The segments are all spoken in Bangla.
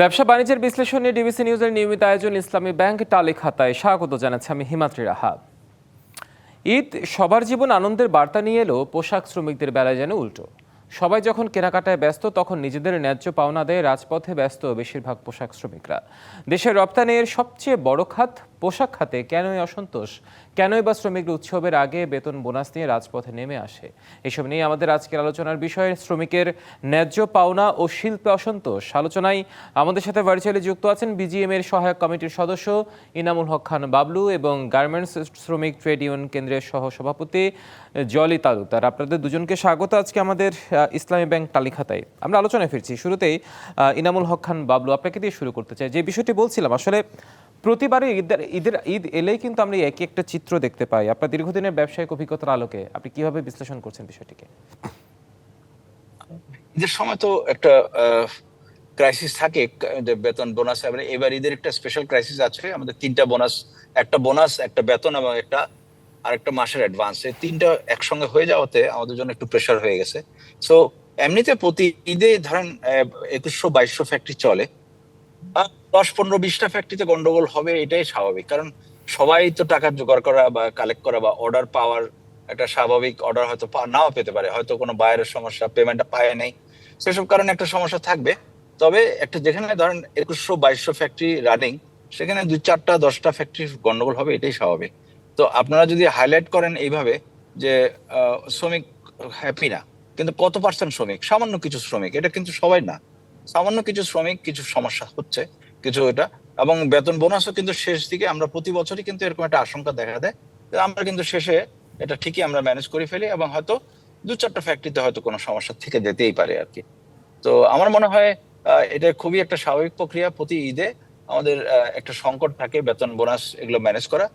ব্যবসা বাণিজ্যের বিশ্লেষণ ডিবিসি নিউজের নিয়মিত আয়োজন ইসলামী ব্যাংক টালি খাতায় স্বাগত জানাচ্ছে আমি হিমাত্রী রাহা। ঈদ, সবার জীবন আনন্দের বার্তা নিয়ে এলো পোশাক শ্রমিকদের বেলায় যেন উল্টো। সবাই যখন কেনাকাটায় ব্যস্ত, তখন নিজেদের ন্যায্য পাওনা দেয় রাজপথে ব্যস্ত বেশিরভাগ পোশাক শ্রমিকরা। দেশের রপ্তানির সবচেয়ে বড় খাত পোশাক খাতে কেনই অসন্তোষ? কেনই বা শ্রমিকরা উৎসবের আগে বেতন বোনাস নিয়ে রাজপথে নেমে আসে? এসব নিয়ে আমাদের আজকের আলোচনার বিষয়ে শ্রমিকের ন্যায্য পাওনা ও শিল্পে অসন্তোষ। আলোচনায় আমাদের সাথে ভার্চুয়ালি যুক্ত আছেন বিজিএম এর সহায়ক কমিটির সদস্য ইনামুল হক খান বাবলু এবং গার্মেন্টস শ্রমিক ট্রেড ইউনিয়ন কেন্দ্রের সহ সভাপতি জলি তালুকদার। আপনাদের দুজনকে স্বাগত আজকে আমাদের ইসলামী ব্যাংক তালিখাতায় আমরা আলোচনায় ফিরছি। শুরুতেই ইনামুল হক খান বাবলু, আপনাকে দিয়ে শুরু করতে চাই। যে বিষয়টি বলছিলাম, আসলে প্রতিবারই ঈদের ঈদের, ঈদ এলেই কিন্তু আমরা একই একটা চিত্র দেখতে পাই। আপনার দীর্ঘদিনের ব্যবসায়িক অভিজ্ঞতার আলোকে আপনি কীভাবে বিশ্লেষণ করছেন বিষয়টিকে? ঈদের সময় তো একটা ক্রাইসিস থাকে বেতন বোনাস এবার এবার ঈদের একটা স্পেশাল ক্রাইসিস আছে। আমাদের তিনটা বোনাস একটা বোনাস একটা বেতন এবং একটা আর একটা মাসের অ্যাডভান্স এই তিনটা একসঙ্গে হয়ে যাওয়াতে আমাদের জন্য একটু প্রেশার হয়ে গেছে। সো এমনিতে প্রতি ঈদে ধরেন একুশশো বাইশশো ফ্যাক্টরি চলে। দশ পনেরো বিশটা ফ্যাক্টরিতে গন্ডগোল হবে, এটাই স্বাভাবিক। কারণ সবাই তো টাকা জোগাড় করা বা কালেক্ট করা বা অর্ডার পাওয়ার একটা স্বাভাবিক অর্ডার হয়তো নাও পেতে পারে। হয়তো কোনো বায়ারের সমস্যা পেমেন্টটা পায় নাই। সেসব কারণে একটা সমস্যা থাকবে। তবে একটা যেখানে ধরেন একুশশো বাইশশো ফ্যাক্টরি রানিং সেখানে দুই চারটা দশটা ফ্যাক্টরি গন্ডগোল হবে, এটাই স্বাভাবিক। তো আপনারা যদি হাইলাইট করেন এইভাবে যে শ্রমিক হ্যাপি না, কিন্তু কত পার্সেন্ট শ্রমিক? সামান্য কিছু শ্রমিক, এটা কিন্তু সবাই না। সামান্য কিছু শ্রমিক, কিছু সমস্যা হচ্ছে। কিছু এটা। এবং বেতন বোনাসও কিন্তু শেষ দিকে আমরা প্রতি বছরই কিন্তু এরকম একটা আশঙ্কা দেখা দেয়। আমরা কিন্তু শেষে এটা ঠিকই আমরা ম্যানেজ করে ফেলি এবং হয়তো দু চারটা ফ্যাক্টরিতে হয়তো কোনো সমস্যা থেকে যেতেই পারে আর কি। তো আমার মনে হয় এটা খুবই একটা স্বাভাবিক প্রক্রিয়া প্রতি ঈদে। আমাদের একটা সংকট থাকে বেতন বোনাস এগুলো ম্যানেজ করা।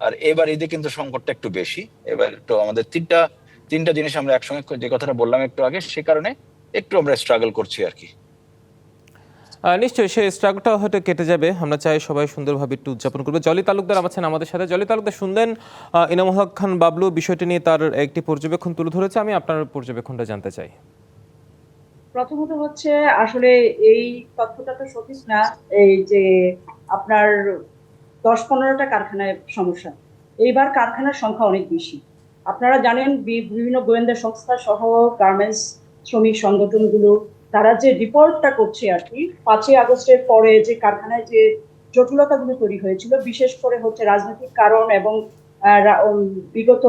আর এবার ঈদে কিন্তু সংকটটা একটু বেশি। এবার তো আমাদের তিনটা তিনটা জিনিস আমরা একসঙ্গে যে কথাটা বললাম একটু আগে, সে কারণে একটু আমরা স্ট্রাগল করছি আর কি। নিশ্চয়ই সেই স্ট্রাগলটা হয়তো কেটে যাবে। আমরা চাই সবাই সুন্দরভাবে একটু উদযাপন করবে। জলি তালুকদার আছেন আমাদের সাথে। জলি তালুকদার, শুনলেন ইনামুল হক খান বাবলু বিষয়টি নিয়ে তার একটি পর্যবেক্ষণ তুলে ধরেছে। আমি আপনার পর্যবেক্ষণটা জানতে চাই। প্রথমত হচ্ছে, আসলে এই তথ্যটা তো সঠিক না, এই যে আপনার দশ পনেরোটা কারখানায় সমস্যা। এইবার কারখানার সংখ্যা অনেক বেশি। আপনারা জানেন বিভিন্ন গোয়েন্দা সংস্থা সহ গার্মেন্টস শ্রমিক সংগঠনগুলো তারা যে রিপোর্টটা করছে আর কি, পাঁচই আগস্টের পরে যে কারখানায় যে জটিলতাগুলো তৈরি হয়েছিল, বিশেষ করে হচ্ছে রাজনৈতিক কারণ এবং বিগত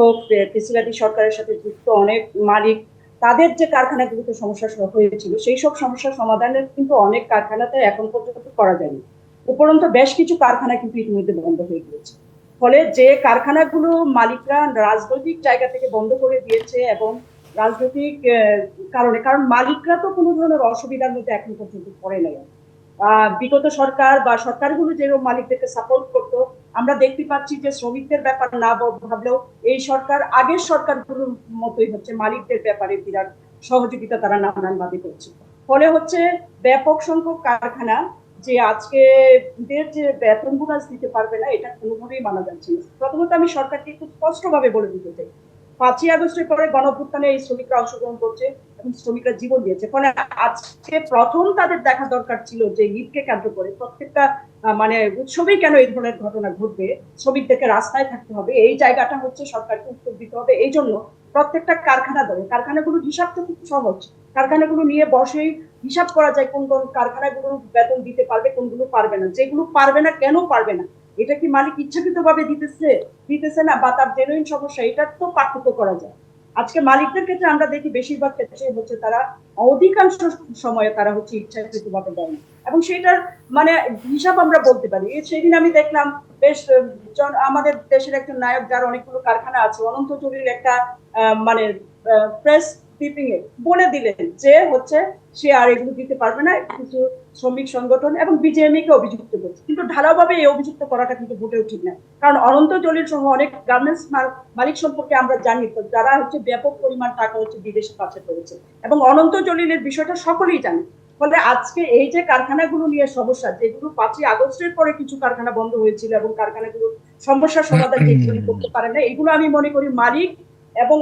প্রেসিডেন্ট সরকারের সাথে যুক্ত অনেক মালিক, তাদের যে কারখানাগুলোতে সমস্যা হয়েছিল, সেই সব সমস্যার সমাধানের কিন্তু অনেক কারখানাতে এখন পর্যন্ত করা যায়নি। উপরন্ত বেশ কিছু কারখানা কিন্তু ইতিমধ্যে বন্ধ হয়ে গিয়েছে। ফলে যে কারখানাগুলো মালিকরা রাজনৈতিক জায়গা থেকে বন্ধ করে দিয়েছে এবং রাজনৈতিক কারণে। কারণ মালিকরা তো কোনো ধরনের অসুবিধার মধ্যে এখন পর্যন্ত পড়ে নাই। বিগত সরকার বা সরকারগুলো যেরকম মালিকদেরকে সাপোর্ট করতো, আমরা দেখতে পাচ্ছি যে শ্রমিকদের ব্যাপার না ভাব- ভাবলেও এই সরকার, আগের সরকারগুলোর মতোই হচ্ছে মালিকদের ব্যাপারে বিরাট সহযোগিতা তারা নানানভাবে করছে। ফলে হচ্ছে ব্যাপক সংখ্যক কারখানা যে আজকে যে বেতন বোনাস দিতে পারবে না, এটা কোনোভাবেই মানা যাচ্ছে না। প্রথমত আমি সরকারকে খুব স্পষ্টভাবে বলে দিতে চাই। পাঁচই আগস্টের পরে গণভ্যুত্থানে এই শ্রমিকরা অংশগ্রহণ করছে এবং শ্রমিকরা জীবন দিয়েছে। ফলে আজকে প্রথম তাদের দেখা দরকার ছিল যে ঈদকে কেন্দ্র করে প্রত্যেকটা মানে উৎসবেই কেন এই ধরনের ঘটনা ঘটবে? শ্রমিকদেরকে রাস্তায় থাকতে হবে। এই জায়গাটা হচ্ছে সরকারকে উত্তর দিতে হবে। এই জন্য প্রত্যেকটা কারখানা ধরে হিসাব তো খুব সহজ। কারখানাগুলো নিয়ে বসেই হিসাব করা যায় কোন কোন কারখানাগুলো বেতন দিতে পারবে, কোনগুলো পারবে না। যেগুলো পারবে না, কেন পারবে না? এটা কি মালিক ইচ্ছাকৃত ভাবে দিতেছে? দিতেছে না, বা তার জেনুইন সমস্যা এটার তো পার্থক্য করা যায়। আজকে মালিকদের ক্ষেত্রে আমরা দেখি বেশিরভাগ ক্ষেত্রে হচ্ছে তারা অধিকাংশ সময়ে তারা হচ্ছে ইচ্ছাকৃত ভাবে দেয় এবং সেটার মানে হিসাব আমরা বলতে পারি। সেদিন আমি দেখলাম বেশ আমাদের দেশের একজন নায়ক যার অনেকগুলো কারখানা আছে, অনন্ত জলির একটা মানে প্রেস ব্রিফিং এ বলে দিলেন যে হচ্ছে সে আর এগুলো দিতে পারবে না কিছু শ্রমিক সংগঠন এবং বিজেএমই কে অভিযুক্ত করছে। কিন্তু ঢালাওভাবে এই অভিযুক্ত করাটা কিন্তু মোটেও ঠিক না। কারণ অনন্ত জলিল সহ অনেক গার্মেন্টস মালিক সম্পর্কে আমরা জানি যারা হচ্ছে ব্যাপক পরিমাণ টাকা হচ্ছে বিদেশে পাচার করেছে। এবং অনন্ত জলিলের বিষয়টা সকলেই জানে। ফলে আজকে এই যে কারখানাগুলো নিয়ে সমস্যা যেগুলো পাঁচই আগস্টের পরে কিছু কারখানা বন্ধ হয়েছিল এবং কারখানাগুলো সমস্যার সমাধান যেগুলো করতে পারে না এগুলো আমি মনে করি মালিক এবং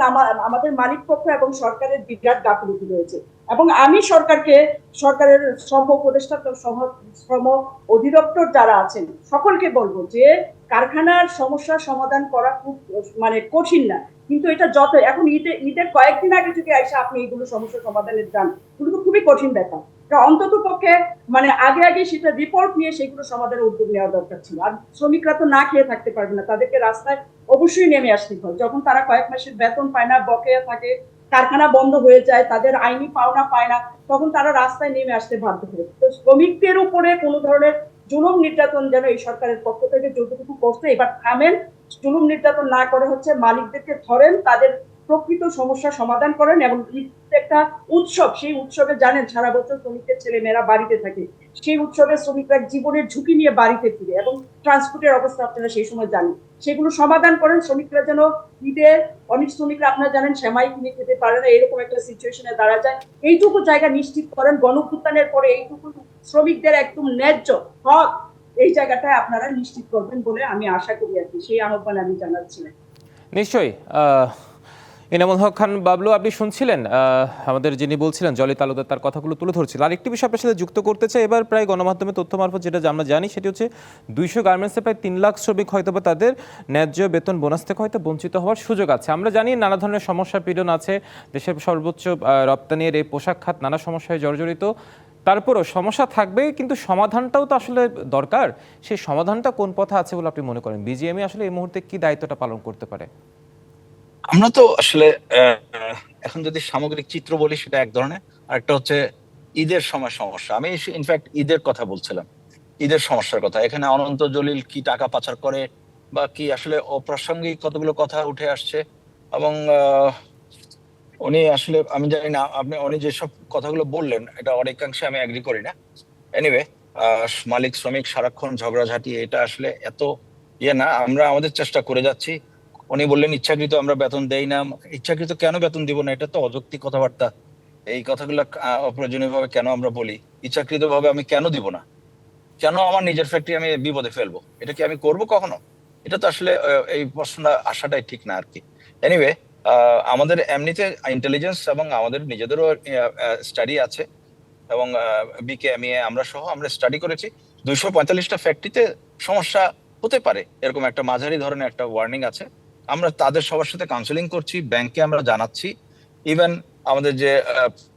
আমাদের মালিক পক্ষ এবং সরকারের বিরাট গাফিলতি রয়েছে। এবং আমি সরকারকে, সরকারের শ্রম উপদেষ্টা শ্রম অধিদপ্তর যারা আছেন, সকলকে বলব যে কারখানার সমস্যা সমাধান করা খুব মানে কঠিন না। কিন্তু এটা যত, এখন ঈদের ঈদের কয়েকদিন আগে যদি এসে আপনি এইগুলো সমস্যা সমাধানের যান এগুলো তো খুবই কঠিন ব্যাপার। অন্তত পক্ষে মানে আগে আগে সেটা রিপোর্ট নিয়ে সেগুলো সমাধানের উদ্যোগ নেওয়া দরকার ছিল। আর শ্রমিকরা তো না খেয়ে থাকতে পারবে না, তাদেরকে রাস্তায় অবশ্যই নেমে আসতে হবে। যখন তারা কয়েক মাসের বেতন পায় না, বকেয়া থাকে, কারখানা বন্ধ হয়ে যায়, তাদের আইনি পাওনা পায় না, তখন তারা রাস্তায় নেমে আসতে বাধ্য হবে। তো শ্রমিকদের উপরে কোনো ধরনের জুলুম নির্যাতন যেন এই সরকারের পক্ষ থেকে যতটুকু করছে, এবার থামেন জুলুম নির্যাতন না করে হচ্ছে মালিকদেরকে ধরেন, তাদের প্রকৃত সমস্যা সমাধান করেন এবং একটা উৎসব। সেই উৎসবে জানেন, সারা বছর শ্রমিকের ছেলে মেয়েরা বাড়িতে থাকে। সেই উৎসবে শ্রমিকরা জীবনের ঝুঁকি নিয়ে বাড়িতে ফিরে এবং ট্রান্সপোর্টের অবস্থা আপনারা সেই সময় জানেন। সেগুলো সমাধান করেন, শ্রমিকরা যেন ঈদে, অনেক শ্রমিকরা আপনারা জানেন, সেমাই কিনে খেতে পারে না, এরকম একটা সিচুয়েশনে দাঁড়া যায়। এইটুকু জায়গা নিশ্চিত করেন, গণভুত্থানের পরে এইটুকু শ্রমিকদের একদম ন্যায্য হক এই জায়গাটায় আপনারা নিশ্চিত করবেন বলে আমি আশা করি আর কি। সেই আহ্বান আমি জানাচ্ছিলাম। নিশ্চয়ই। আহ, ইনামুল হক খান বাবলু আপনি শুনছিলেন? আমাদের যিনি বলছিলেন জলি তালুদার তার কথাগুলো তুলে ধরছিল আরেকটি বিষয় আপনার সাথে যুক্ত করতে চাই এবার প্রায় গণমাধ্যমে তথ্য মারফত যেটা আমরা জানি সেটি হচ্ছে দুইশো গার্মেন্টসে প্রায় তিন লাখ শ্রমিক হয়তো বা তাদের ন্যায্য বেতন বোনাস থেকে হয়তো বঞ্চিত হওয়ার সুযোগ আছে। আমরা জানি নানা ধরনের সমস্যা পীড়ন আছে। দেশের সর্বোচ্চ রপ্তানির এই পোশাক খাত নানা সমস্যায় জর্জরিত। তারপরও সমস্যা থাকবে, কিন্তু সমাধানটাও তো আসলে দরকার। সেই সমাধানটা কোন পথে আছে বলে আপনি মনে করেন? বিজিএমই আসলে এই মুহূর্তে কি দায়িত্বটা পালন করতে পারে? আমরা তো আসলে এখন যদি সামগ্রিক চিত্র বলি সেটা এক ধরনের, আরেকটা হচ্ছে ঈদের সময় সমস্যা। আমি ইনফ্যাক্ট ঈদের কথা বলছিলাম। ঈদের সমস্যার কথা। এখানে অনন্ত জলিল কি টাকা পাচার করে বা কি আসলে অপ্রাসঙ্গিক কতগুলো কথা উঠে আসছে এবং উনি আসলে, আমি জানি না, আপনি, উনি যেসব কথাগুলো বললেন, এটা অনেকাংশে আমি এগ্রি করি না। এনিওয়ে মালিক, শ্রমিক, সারাক্ষণ ঝগড়াঝাটি, এটা আসলে এত ইয়ে না, আমরা আমাদের চেষ্টা করে যাচ্ছি। উনি বললেন, ইচ্ছাকৃত আমরা বেতন দেই না। ইচ্ছাকৃত কেন বেতন দিব না? এটা তো অযৌক্তিক কথাবার্তা। এই কথাগুলো অপ্রয়োজনীয় ভাবে কেন আমরা বলি? ইচ্ছাকৃত ভাবে আমি কেন দিব না? কেন আমার নিজের ফ্যাক্টরি আমি বিপদে ফেলব? এটা কি আমি করব কখনো? এটা তো আসলে এই প্রশ্নটা আসাটাই ঠিক না আর কি। এনিওয়ে আমাদের এমনিতে ইন্টেলিজেন্স এবং আমাদের নিজেদেরও স্টাডি আছে এবং বিকেএমএ আমরা সহ আমরা স্টাডি করেছি। দুইশো পঁয়তাল্লিশটা ফ্যাক্টরিতে সমস্যা হতে পারে, এরকম একটা মাঝারি ধরনের একটা ওয়ার্নিং আছে। আমরা তাদের সবার সাথে কাউন্সেলিং করছি ব্যাংকে আমরা জানাচ্ছি। ইভেন আমাদের যে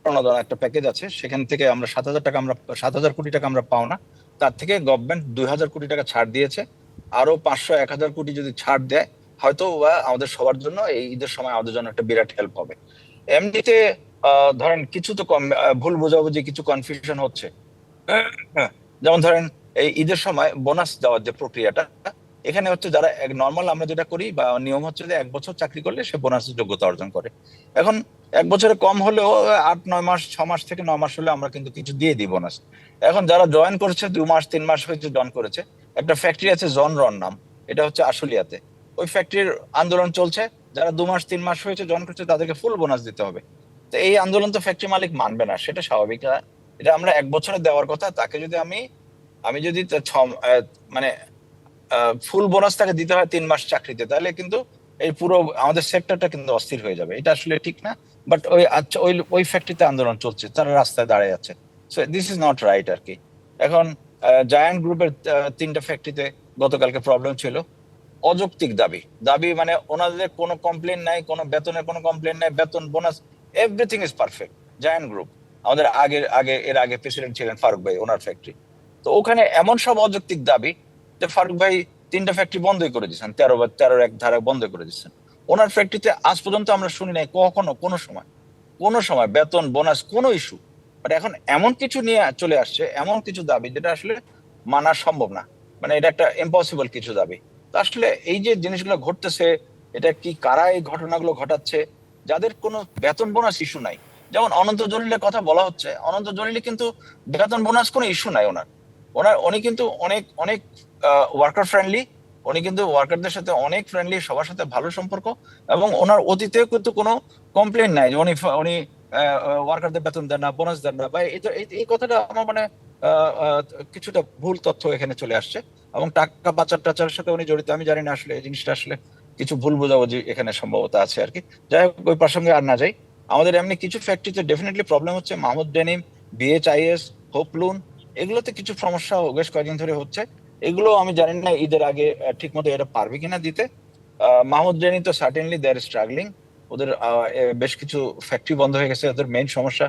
প্রণোদনা একটা প্যাকেজ আছে, সেখান থেকে আমরা সাত হাজার টাকা আমরা, সাত হাজার কোটি টাকা আমরা পাও না। তার থেকে গভর্নমেন্ট দুই হাজার কোটি টাকা ছাড় দিয়েছে। আরও পাঁচশো এক হাজার কোটি যদি ছাড় দেয় হয়তো আমাদের সবার জন্য এই ঈদের সময় আমাদের জন্য একটা বিরাট হেল্প হবে। এমনিতে ধরেন কিছু তো কম ভুল বোঝাবুঝি কিছু কনফিউশন হচ্ছে। যেমন ধরেন এই ঈদের সময় বোনাস দেওয়ার যে প্রক্রিয়াটা এখানে হচ্ছে যারা নর্মাল আমরা যেটা করি বা নিয়ম হচ্ছে যে এক বছর চাকরি করলে সে বোনাসের যোগ্যতা অর্জন করে। এখন এক বছরে কম হলেও আট নয় মাস ছ মাস থেকে নয় মাস হলে আমরা কিন্তু কিছু দিয়ে দিই বোনাস এখন যারা জয়েন করেছে দু মাস তিন মাস হয়েছে জয়েন করেছে একটা ফ্যাক্টরি আছে জন রন নাম এটা হচ্ছে আশুলিয়াতে। ওই ফ্যাক্টরির আন্দোলন চলছে, যারা দু মাস, তিন মাস হয়েছে জয়েন করছে, তাদেরকে ফুল বোনাস দিতে হবে। তো এই আন্দোলন তো ফ্যাক্টরি মালিক মানবে না, সেটা স্বাভাবিক না। এটা আমরা এক বছরে দেওয়ার কথা, তাকে যদি আমি আমি যদি মানে ফুল বোনাস তাকে দিতে হয় তিন মাস চাকরিতে, তাহলে কিন্তু এই পুরো আমাদের সেক্টরটা কিন্তু অস্থির হয়ে যাবে। এটা আসলে ঠিক না বাট ওই আচ্ছা ওই ওই ফ্যাক্টরিতে আন্দোলন চলছে, তারা রাস্তায় দাঁড়িয়ে আছে। So this is not right আর কি। এখন জায়ান্ট গ্রুপের তিনটা ফ্যাক্টরিতে গতকালকে প্রবলেম ছিল। অযৌক্তিক দাবি। দাবি মানে ওনাদের কোনো কমপ্লেন নাই, কোনো বেতনের কোনো কমপ্লেন নাই, বেতন bonus everything is perfect giant group আমাদের আগের, আগে, এর আগে প্রেসিডেন্ট ছিলেন ফারুক ভাই, ওনার ফ্যাক্টরি তো ওখানে এমন সব অযৌক্তিক দাবি যে ফারুক ভাই তিনটা ফ্যাক্টরি বন্ধই করে দিচ্ছেন তেরো বা, তেরোর এক ধারা বন্ধ করে দিচ্ছেন ওনার ফ্যাক্টরিতে আজ পর্যন্ত আমরা শুনি নাই কখনো, কোনো সময়। কোনো সময় বেতন বোনাস কোনো ইস্যু বাট এখন এমন কিছু নিয়ে চলে আসছে, এমন কিছু দাবি যেটা আসলে মানা সম্ভব না। মানে এটা একটা ইম্পসিবল কিছু দাবি। আসলে এই যে জিনিসগুলো ঘটতেছে, এটা কি, কারা এই ঘটনাগুলো ঘটাচ্ছে? যাদের কোনো বেতন বোনাস ইস্যু নাই। যেমন অনন্ত জলিলের কথা বলা হচ্ছে, অনন্ত জলিলে কিন্তু বেতন বোনাস কোনো ইস্যু নাই ওনার। ওনার, উনি কিন্তু অনেক অনেক ওয়ার্কার ফ্রেন্ডলি উনি কিন্তু ওয়ার্কারদের সাথে অনেক ফ্রেন্ডলি সবার সাথে ভালো সম্পর্ক, এবং ওনার অতীতেও কিন্তু কোনো কমপ্লেন নাই যে উনি উনি ওয়ার্কারদের বেতন দেন না বোনাস দেন না, বা এই কথাটা আমার মানে কিছুটা ভুল তথ্য এখানে চলে আসছে। এবং টাকা পাচার টাচারের সাথে উনি জড়িত, আমি জানি না আসলে এই জিনিসটা আসলে কিছু ভুল বোঝাবুঝি এখানে সম্ভবত আছে আর কি। যাই হোক, ওই প্রসঙ্গে আর না যাই। আমাদের এমনি কিছু ফ্যাক্টরিতে ডেফিনেটলি প্রবলেম হচ্ছে, মাহমুদ ডেনিম বিএইচআইএস হোপলুন এগুলোতে কিছু সমস্যা বেশ কয়েকদিন ধরে হচ্ছে। এগুলো আমি জানি না ঈদের আগে ঠিক মতো এটা পারবে কিনা দিতে। মাহমুদ ডেনি তো সার্টেনলি দে আর স্ট্রাগলিং ওদের বেশ কিছু ফ্যাক্টরি বন্ধ হয়ে গেছে। ওদের মেইন সমস্যা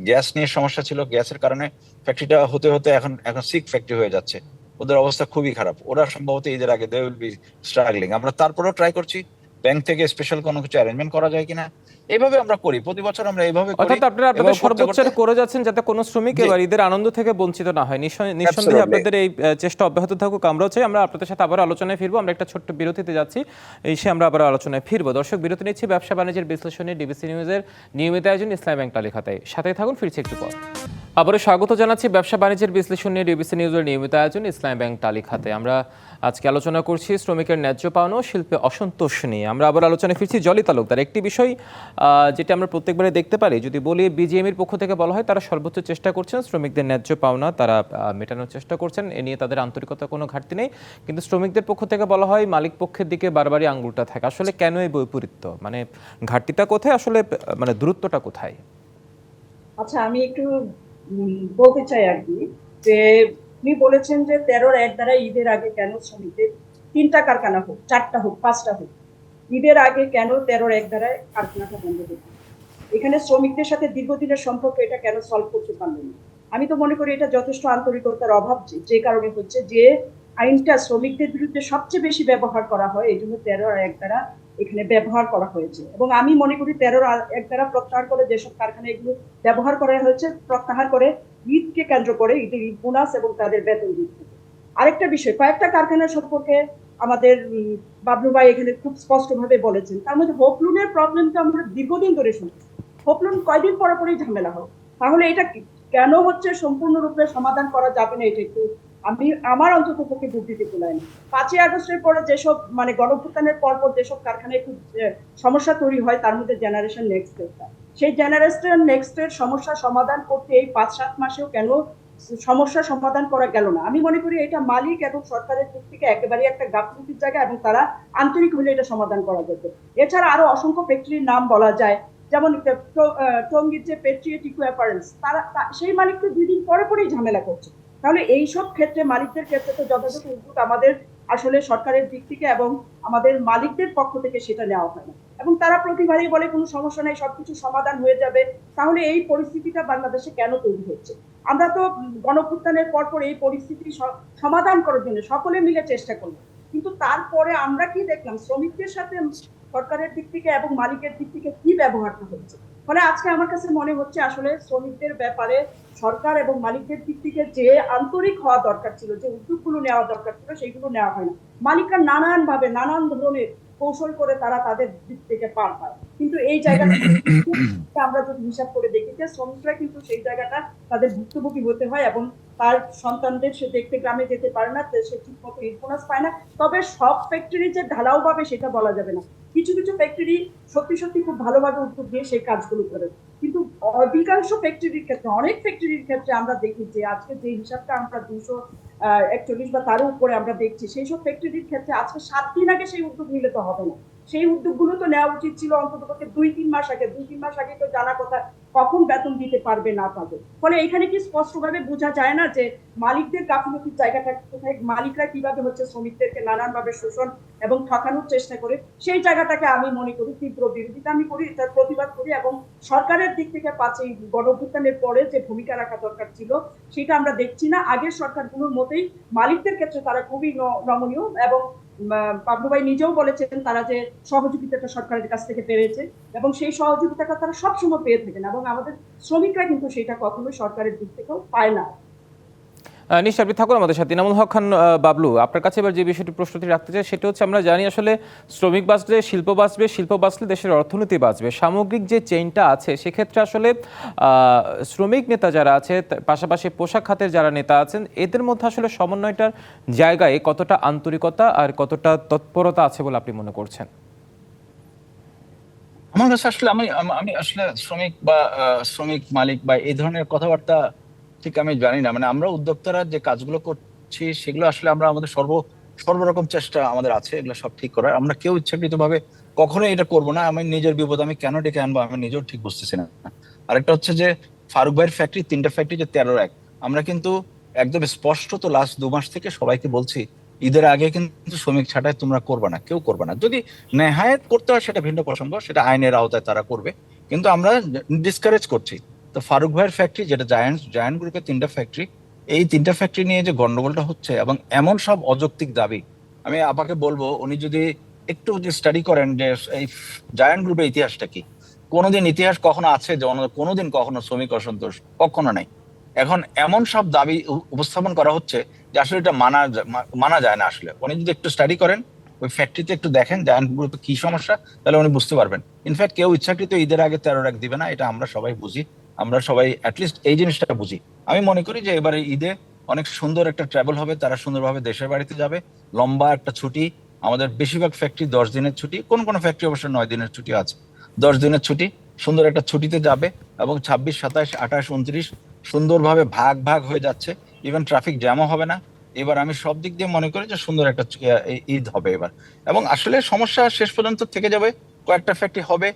গ্যাস নিয়ে সমস্যা ছিল। গ্যাসের কারণে ফ্যাক্টরিটা হতে হতে এখন এখন সিক ফ্যাক্টরি হয়ে যাচ্ছে। ওদের অবস্থা খুবই খারাপ। ওরা সম্ভবত ঈদের আগে দে উইল বি স্ট্রাগলিং আমরা তারপরেও ট্রাই করছি। ব্যাংক থেকে স্পেশাল কোনো কিছু অ্যারেঞ্জমেন্ট করা যায় কিনা এইভাবে আমরা করি। প্রতি বছর আমরা এইভাবে করি। অর্থাৎ আপনারা আপনাদের সর্বোচ্চ করে যাচ্ছেন যাতে কোনো শ্রমিক এবার ঈদের আনন্দ থেকে বঞ্চিত না হয়। নিঃসন্দেহে আপনাদের এই চেষ্টা অব্যাহত থাকুক আমরাও চাই। আমরা আপনাদের সাথে আবার আলোচনায় ফিরবো। আমরা একটা ছোট্ট বিরতিতে যাচ্ছি। এসে আমরা আবার আলোচনায় ফিরবো। দর্শক বিরতি নিচ্ছি ব্যবসা বাণিজ্যের বিশ্লেষণে ডিবিসি নিউজের নিয়মিত আয়োজন ইসলাম ব্যাংক তালিকাতায় সাথে থাকুন ফিরছি একটু পর। আবারও স্বাগত জানাচ্ছি ব্যবসা বাণিজ্যের বিশ্লেষণ নিয়ে ডিবিসি নিউজের নিয়মিত আয়োজন ইসলাম ব্যাংক তালিকাতে। আমরা আজকে আলোচনা করছি শ্রমিকের ন্যায্য পাওনা ও শিল্পে অসন্তোষ নিয়ে। আমরা আবার আলোচনায় ফিরছি জলি তালুকদার। একটি বিষয় যেটা আমরা প্রত্যেকবারে দেখতে পারি, যদি বলি বিজিএমের পক্ষ থেকে বলা হয়, তারা সর্বোচ্চ চেষ্টা করছেন শ্রমিকদের ন্যায্য পাওনা, তারা মেটানোর চেষ্টা করছেন। এ নিয়ে তাদের আন্তরিকতা কোনো ঘাটতি নেই। কিন্তু শ্রমিকদের পক্ষ থেকে বলা হয়, মালিক পক্ষের দিকে বারবারই আঙ্গুলটা থাকে। আসলে কেন এই বৈপরীত্য? মানে ঘাটতিটা কোথায়? আসলে মানে দূরত্বটা কোথায়? আচ্ছা আমি একটু বলতে চাই আর কি, যে উনি বলেছেন যে তেরোর এক দ্বারা ঈদের আগে কেন শ্রমিকদের তিনটা কারখানা হোক, চারটা হোক, পাঁচটা হোক। ঈদের আগে কেন তেরোর এক দ্বারায় কারখানাটা বন্ধ করতে এখানে শ্রমিকদের সাথে দীর্ঘদিনের সম্পর্ক, এটা কেন সলভ করতে পারলেন না? আমি তো মনে করি এটা যথেষ্ট আন্তরিকতার অভাব যে কারণে হচ্ছে যে আইনটা শ্রমিকদের বিরুদ্ধে সবচেয়ে বেশি ব্যবহার করা হয়, এই জন্য তেরো আর এক দ্বারা এখানে ব্যবহার করা হয়েছে। এবং আমি মনে করি তেরো এক দ্বারা প্রত্যাহার করে যেসব কারখানা এগুলো ব্যবহার করা হয়েছে, প্রত্যাহার করে ঈদকে কেন্দ্র করে ঈদের ঈদ বোনাস এবং তাদের বেতন দিচ্ছে আরেকটা বিষয়, কয়েকটা কারখানার সম্পর্কে আমাদের বাবলু ভাই এখানে খুব স্পষ্টভাবে বলেছেন। তার মধ্যে হোপলুনের প্রবলেমটা আমরা দীর্ঘদিন ধরে শুনছি। হোপলুন কয়দিন পরে পরেই ঝামেলা হোক। তাহলে এটা কেন হচ্ছে সম্পূর্ণরূপে সমাধান করা যাবে না এটা একটু আমি, আমার অন্তত পক্ষে বুদ্ধিতে কুলায় না। পাঁচই আগস্টের পরে যেসব মানে গণভুত্থানের পর পর যেসব কারখানায় খুব সমস্যা তৈরি হয়, তার মধ্যে জেনারেশন নেক্সট সেই জেনারেশন নেক্সটের সমস্যা সমাধান করতে এই পাঁচ, সাত মাসেও কেন সমস্যা সমাধান করা গেল না? আমি মনে করি এটা মালিক এবং সরকারের দিক থেকে একেবারে একটা গাফলতির জায়গা এবং তারা আন্তরিক হলে এটা সমাধান করা যেত এছাড়া আরও অসংখ্য ফ্যাক্টরির নাম বলা যায়, যেমন টঙ্গীর যে পেট্রিয়েট অ্যাপারেন্স তারা সেই মালিক তো দুই দিন পরে পরেই ঝামেলা করছে। তাহলে এই সব ক্ষেত্রে মালিকদের ক্ষেত্রে তো যথাযথ উদ্যোগ আমাদের আসলে সরকারের দিক থেকে এবং আমাদের মালিকদের পক্ষ থেকে সেটা নেওয়া হয় না। এবং তারা প্রতিবারই বলে কোনো সমস্যা নেই, সবকিছু সমাধান হয়ে যাবে। তাহলে এই পরিস্থিতিটা বাংলাদেশে কেন তৈরি হচ্ছে? আমরা তো গণপুত্থানের পর পর এই পরিস্থিতি সমাধান করার জন্য সকলে মিলে চেষ্টা করলাম। কিন্তু তারপরে আমরা কি দেখলাম? শ্রমিকদের সাথে সরকারের দিক থেকে এবং মালিকের দিক থেকে কি ব্যবহারটা হচ্ছে? ফলে আজকে আমার কাছে মনে হচ্ছে আসলে শ্রমিকদের ব্যাপারে সরকার এবং মালিকদের দিক থেকে যে আন্তরিক হওয়া দরকার ছিল যে উদ্যোগগুলো নেওয়া দরকার ছিল সেইগুলো নেওয়া হয় না। মালিকরা নানান ভাবে নানান ধরনের কৌশল করে তারা তাদের দিক থেকে পার পায় কিন্তু এই জায়গাটা আমরা যদি হিসাব করে দেখি যে শ্রমিকরা কিন্তু সেই জায়গাটা তাদের ভুক্তভোগী হতে হয় এবং তার সন্তানদের সে দেখতে গ্রামে যেতে পারে না সে ঠিক মতো ইনফোনাস পায় না। তবে সব ফ্যাক্টরি যে ঢালাও পাবে সেটা বলা যাবে না। কিছু কিছু ফ্যাক্টরি সত্যি সত্যি খুব ভালোভাবে উদ্যোগ নিয়ে সেই কাজগুলো করে। কিন্তু অধিকাংশ ফ্যাক্টরির ক্ষেত্রে, অনেক ফ্যাক্টরির ক্ষেত্রে আমরা দেখি যে, আজকে যে হিসাবটা আমরা দুশো একচল্লিশ বা তারও উপরে আমরা দেখছি, সেই সব ফ্যাক্টরির ক্ষেত্রে আজকে সাত দিন আগে সেই উদ্যোগ নিলে তো হবে না। সেই উদ্যোগগুলো তো নেওয়া উচিত ছিল অন্তত দুই, তিন মাস আগে। দুই, তিন মাস আগে তো জানা কথা কখন বেতন দিতে পারবে না পাবে ফলে এখানে কি স্পষ্টভাবে বোঝা যায় না যে মালিকদের গাফিলতির জায়গাটা কোথায়? মালিকরা কীভাবে হচ্ছে শ্রমিকদেরকে নানানভাবে শোষণ এবং ঠকানোর চেষ্টা করে, সেই জায়গাটাকে আমি মনে করি তীব্র বিরোধিতা। আমি করি, এটার প্রতিবাদ করি এবং সরকারের দিক থেকে পাঁচই গণভুত্থানের পরে যে ভূমিকা রাখা দরকার ছিল, সেটা আমরা দেখছি না। আগের সরকারগুলোর মতেই মালিকদের ক্ষেত্রে তারা খুবই নমনীয় এবং আহ, বাবলু নিজেও বলেছেন তারা যে সহযোগিতাটা সরকারের কাছ থেকে পেয়েছে এবং সেই সহযোগিতাটা তারা সবসময় পেয়ে থাকেন এবং আমাদের শ্রমিকরা কিন্তু সেটা কখনোই সরকারের দিক থেকেও পায় না। নিশ্চয় আপনি থাকুন আমাদের সাথে। ইনামুল হক খান বাবলু, আপনার কাছে এবার যে বিষয়টি প্রশ্নটি রাখতে চাই, সেটা হচ্ছে আমরা জানি আসলে শ্রমিক বাঁচলে শিল্প বাঁচবে, শিল্প বাঁচলে দেশের অর্থনীতি বাঁচবে। সামগ্রিক যে চেইনটা আছে, সেক্ষেত্রে আসলে শ্রমিক নেতা যারা আছে পাশাপাশি পোশাক খাতের যারা নেতা আছেন, এদের মধ্যে আসলে সমন্বয়টার জায়গায় কতটা আন্তরিকতা আর কতটা তৎপরতা আছে বলে আপনি মনে করছেন? আমার কাছে আসলে আমি আমি আসলে শ্রমিক বা শ্রমিক মালিক বা এই ধরনের কথাবার্তা ঠিক আমি জানি না। মানে আমরা উদ্যোক্তারা যে কাজগুলো করছি, সেগুলো আসলে আমরা আমাদের সর্ব, সর্বরকম চেষ্টা আমাদের আছে, এগুলো সব ঠিক করার। আমরা কেউ ইচ্ছাকৃত ভাবে কখনোই এটা করব না। আমি নিজের বিপদ আমি কেন ডেকে আনব, আমি নিজেও ঠিক বুঝতেছি না। আরেকটা হচ্ছে যে, ফারুক ভাইয়ের ফ্যাক্টরি তিনটা ফ্যাক্টরি যে তেরো এক। আমরা কিন্তু একদম স্পষ্ট তো লাস্ট দু মাস থেকে সবাইকে বলছি, ঈদের আগে কিন্তু শ্রমিক ছাঁটাই তোমরা করবে না, কেউ করবে না। যদি নেহায়ত করতে হয়, সেটা ভিন্ন প্রসঙ্গ, সেটা আইনের আওতায় তারা করবে। কিন্তু আমরা ডিসকারেজ করছি। তো ফারুক ভাইয়ের ফ্যাক্টরি যেটা জায়ান্ট জায়ান্ট গ্রুপের তিনটা ফ্যাক্টরি এই তিনটা ফ্যাক্টরি নিয়ে যে গন্ডগোলটা হচ্ছে এবং এমন সব অযৌক্তিক দাবি, আমি আপাকে বলব, উনি যদি একটু যে স্টাডি করেন যে এই জায়ান্ট গ্রুপের ইতিহাসটা কি, কোনোদিন ইতিহাস কখনো আছে যে কোনোদিন কখনো শ্রমিক অসন্তোষ কখনো নাই। এখন এমন সব দাবি উপস্থাপন করা হচ্ছে যে আসলে এটা মানা মানা যায় না আসলে। উনি যদি একটু স্টাডি করেন, ওই ফ্যাক্টরিতে একটু দেখেন জায়ান্ট গ্রুপে কি সমস্যা, তাহলে উনি বুঝতে পারবেন। ইনফ্যাক্ট কেউ ইচ্ছাকৃত ঈদের আগে তেরো রাখ দিবে না, এটা আমরা সবাই বুঝি। আমরা সবাই অ্যাটলিস্ট এই জিনিসটা বুঝি। আমি মনে করি যে এবারে ঈদে অনেক সুন্দর একটা ট্রাভেল হবে, তারা সুন্দরভাবে দেশের বাড়িতে যাবে। লম্বা একটা ছুটি, আমাদের বেশিরভাগ ফ্যাক্টরি দশ দিনের ছুটি, কোন কোন ফ্যাক্টরি অবশ্য নয় দিনের ছুটি আছে। দশ দিনের ছুটি, সুন্দর একটা ছুটিতে যাবে এবং ছাব্বিশ, সাতাশ, আঠাশ, উনত্রিশ সুন্দরভাবে ভাগ ভাগ হয়ে যাচ্ছে। ইভেন ট্রাফিক জ্যামও হবে না। এবার আমি সব দিক দিয়ে মনে করি যে সুন্দর একটা ঈদ হবে এবার। এবং আসলে সমস্যা শেষ পর্যন্ত থেকে যাবে, কয়েকটা ফ্যাক্টরি হবে।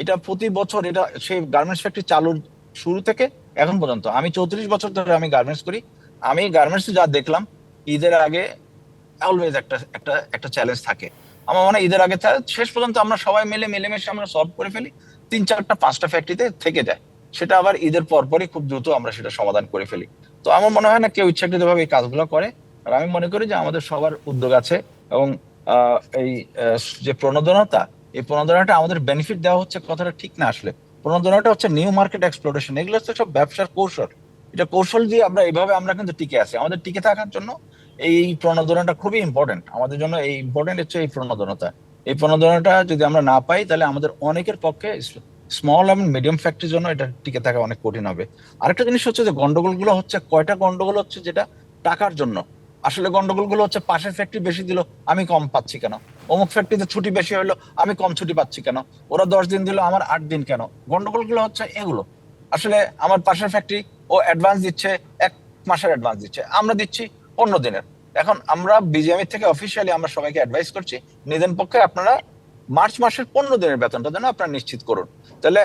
এটা প্রতি বছর এটা সেই গার্মেন্টস ফ্যাক্টরি চালুর শুরু থেকে এখন পর্যন্ত। আমি চৌত্রিশ বছর ধরে আমি গার্মেন্টস করি। আমি গার্মেন্টস যা দেখলাম, ঈদের আগে অলওয়েজ একটা একটা একটা চ্যালেঞ্জ থাকে। আমার মনে হয় ঈদের আগে শেষ পর্যন্ত আমরা সবাই মিলে, মিলেমিশে আমরা সলভ করে ফেলি। তিন চারটা, পাঁচটা ফ্যাক্টরিতে থেকে যায়। সেটা আবার ঈদের পরপরই খুব দ্রুত আমরা সেটা সমাধান করে ফেলি। তো আমার মনে হয় না কেউ ইচ্ছাকৃতভাবে এই কাজগুলো করে। আর আমি মনে করি যে আমাদের সবার উদ্যোগ আছে এবং এই যে প্রণোদনতা, এই প্রণোদনাটা আমাদের বেনিফিট দেওয়া হচ্ছে কথাটা ঠিক না আসলে। প্রণোদনাটা হচ্ছে নিউ মার্কেট এক্সপ্লোরেশন এগুলো হচ্ছে সব ব্যবসার কৌশল। এটা কৌশল দিয়ে আমরা এইভাবে আমরা কিন্তু টিকে আছি। আমাদের টিকে থাকার জন্য এই প্রণোদনাটা খুবই ইম্পর্টেন্ট আমাদের জন্য এই ইম্পর্টেন্ট হচ্ছে এই প্রণোদনতা এই প্রণোদনাটা যদি আমরা না পাই, তাহলে আমাদের অনেকের পক্ষে স্মল এবং মিডিয়াম ফ্যাক্টরির জন্য এটা টিকে থাকা অনেক কঠিন হবে। আরেকটা জিনিস হচ্ছে যে গন্ডগোলগুলো হচ্ছে, কয়টা গন্ডগোল হচ্ছে যেটা টাকার জন্য। আসলে গন্ডগোলগুলো হচ্ছে পাশের ফ্যাক্টরি বেশি দিল, আমি কম পাচ্ছি কেন? অমুক ফ্যাক্টরিতে ছুটি বেশি হলো আমি কম ছুটি পাচ্ছি কেন? ওরা দশ দিন দিল, আমার আট দিন কেন? গন্ডগোলগুলো হচ্ছে এগুলো। আসলে আমার পাশের ফ্যাক্টরি ও অ্যাডভান্স দিচ্ছে, এক মাসের অ্যাডভান্স দিচ্ছে, আমরা দিচ্ছি পনেরো দিনের। এখন আমরা বিজিএমই থেকে অফিসিয়ালি আমরা সবাইকে অ্যাডভাইস করছি নিজের পক্ষে আপনারা মার্চ মাসের পনেরো দিনের বেতনটা যেন আপনারা নিশ্চিত করুন। তাহলে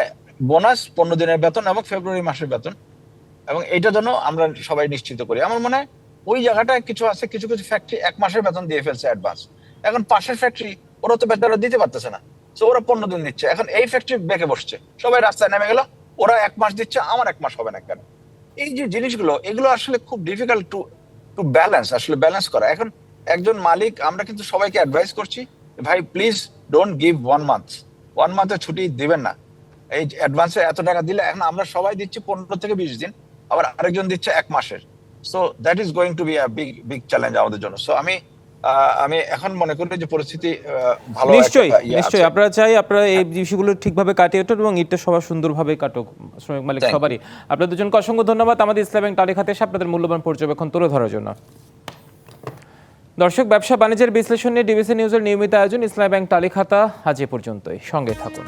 বোনাস পনেরো দিনের বেতন এবং ফেব্রুয়ারি মাসের বেতন, এবং এইটা যেন আমরা সবাই নিশ্চিত করি। আমার মনে হয় ওই জায়গাটায় কিছু আছে, কিছু কিছু ফ্যাক্টরি এক মাসের বেতন দিয়ে ফেলছে অ্যাডভান্স এখন পাশের ফ্যাক্টরি ওরা তো বেতন দিতে পারতেছে না। তো ওরা পনেরো দিন দিচ্ছে এখন এই ফ্যাক্টরি বেঁকে বসছে। সবাই রাস্তায় নেমে গেল। ওরা এক মাস দিচ্ছে, আমার এক মাস হবে না কেন? এই যে জিনিসগুলো, এগুলো আসলে খুব ডিফিকাল্ট টু টু ব্যালেন্স আসলে ব্যালেন্স করা। এখন একজন মালিক, আমরা কিন্তু সবাইকে অ্যাডভাইস করছি, ভাই please don't give one month one মান্থের ছুটি দিবেন না। এই অ্যাডভান্সে এত টাকা দিলে, এখন আমরা সবাই দিচ্ছি পনেরো থেকে বিশ দিন, আবার আরেকজন দিচ্ছে এক মাসের। So that is going to be a big big challenge আমাদের জন্য। সো আমি আমি এখন মনে করি যে পরিস্থিতি ভালো নিশ্চয়ই ইয়ে নিশ্চয়ই। আপনারা চাই আপনারা এই বিষয়গুলো ঠিকভাবে কাটিয়ে ওঠুন এবং ঈদটা সবার সুন্দরভাবে কাটুক শ্রমিক মালিক সবারই। আপনাদের দুজনকে অসংখ্য ধন্যবাদ। আমাদের ইসলাম ব্যাংক তালিক হাতে এসে আপনাদের মূল্যবান পর্যবেক্ষণ তুলে ধরার জন্য। দর্শক ব্যবসা বাণিজ্যের বিশ্লেষণ নিয়ে ডিবিসি নিউজের নিয়মিত আয়োজন ইসলাম ব্যাংক তালিক খাতা আজ এ পর্যন্তই। সঙ্গে থাকুন।